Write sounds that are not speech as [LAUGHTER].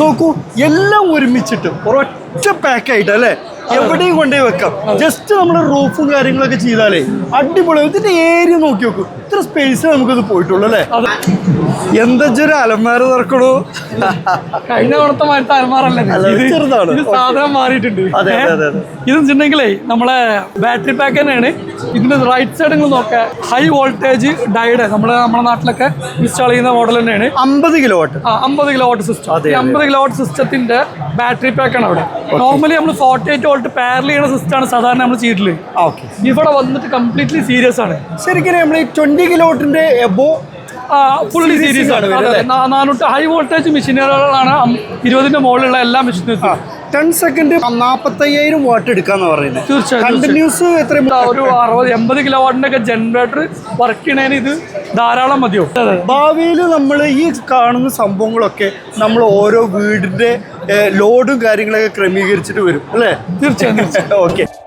നോക്കൂ എല്ലാം ഒരുമിച്ചിട്ട് ഒരൊറ്റ പാക്കായിട്ട് അല്ലേ? എവിടെയും കൊണ്ടുപോയി വെക്കാം. ജസ്റ്റ് നമ്മൾ റൂഫും കാര്യങ്ങളൊക്കെ ചെയ്താലേ അടിപൊളി. ഇതിന്റെ ഏരിയ നോക്കി നോക്കൂ. ഇത്ര സ്പേസ് നമുക്കിത് പോയിട്ടുള്ളൂ അല്ലേ? അതെ എന്താ ഒരു അലമാര തുറക്കണു? കഴിഞ്ഞ തവണത്തെ മാറ്റ അലമാറല്ലേ ചെറുതാണ്. സാധനം മാറിയിട്ടുണ്ട്. അതെ, അതെ, അതെ, നമ്മളെ ബാറ്ററി പാക്ക് തന്നെയാണ്. ഇതിന്റെ റൈറ്റ് സൈഡ് നിങ്ങൾ നോക്കുക ഹൈ വോൾട്ടേജ് ഡൈഡ് നമ്മുടെ നമ്മുടെ നാട്ടിലൊക്കെ ഇൻസ്റ്റാൾ ചെയ്യുന്ന മോഡൽ തന്നെയാണ്. അമ്പത് കിലോ വാട്ട് ആ അമ്പത് കിലോ വാട്ട് സിസ്റ്റം അമ്പത് കിലോ വാട്ട് സിസ്റ്റത്തിന്റെ ബാറ്ററി പാക്ക് ആണ് അവിടെ. നോർമലി നമ്മൾ ഫോർട്ടി എയ്റ്റ് വോൾട്ട് പാരൽ ചെയ്യുന്ന സിസ്റ്റമാണ് സാധാരണ നമ്മൾ ചെയ്തിട്ടുള്ളത്. ഇവിടെ വന്നിട്ട് കംപ്ലീറ്റ്ലി സീരിയസ് ആണ്. ശരിക്കും നമ്മൾ ഈ ട്വന്റി കിലോ വാട്ടിന്റെ എബോ ഫുള്ളി സീരീസ് ആണ് നാനൂറ്റ ഹൈ വോൾട്ടേജ് മെഷീനുകളാണ് ഇരുപതിന്റെ മുകളിലുള്ള എല്ലാ മെഷീനും ടെൻ സെക്കൻഡ് നാപ്പത്തയ്യായിരം വാട്ട് എടുക്കാന്ന് പറയുന്നത് തീർച്ചയായും, കണ്ടിന്യൂസ് എത്ര ഒരു അറുപത് എൺപത് കിലോ വാട്ടിന്റെ ഒക്കെ ജനറേറ്റർ വർക്ക് ചെയ്യണേന് ഇത് ധാരാളം മതിയോ? ഭാവിയിൽ നമ്മൾ ഈ കാണുന്ന സംഭവങ്ങളൊക്കെ നമ്മൾ ഓരോ വീടിന്റെ ലോഡും കാര്യങ്ങളൊക്കെ ക്രമീകരിച്ചിട്ട് വരും അല്ലേ? തീർച്ചയായും ഓക്കെ [LAUGHS]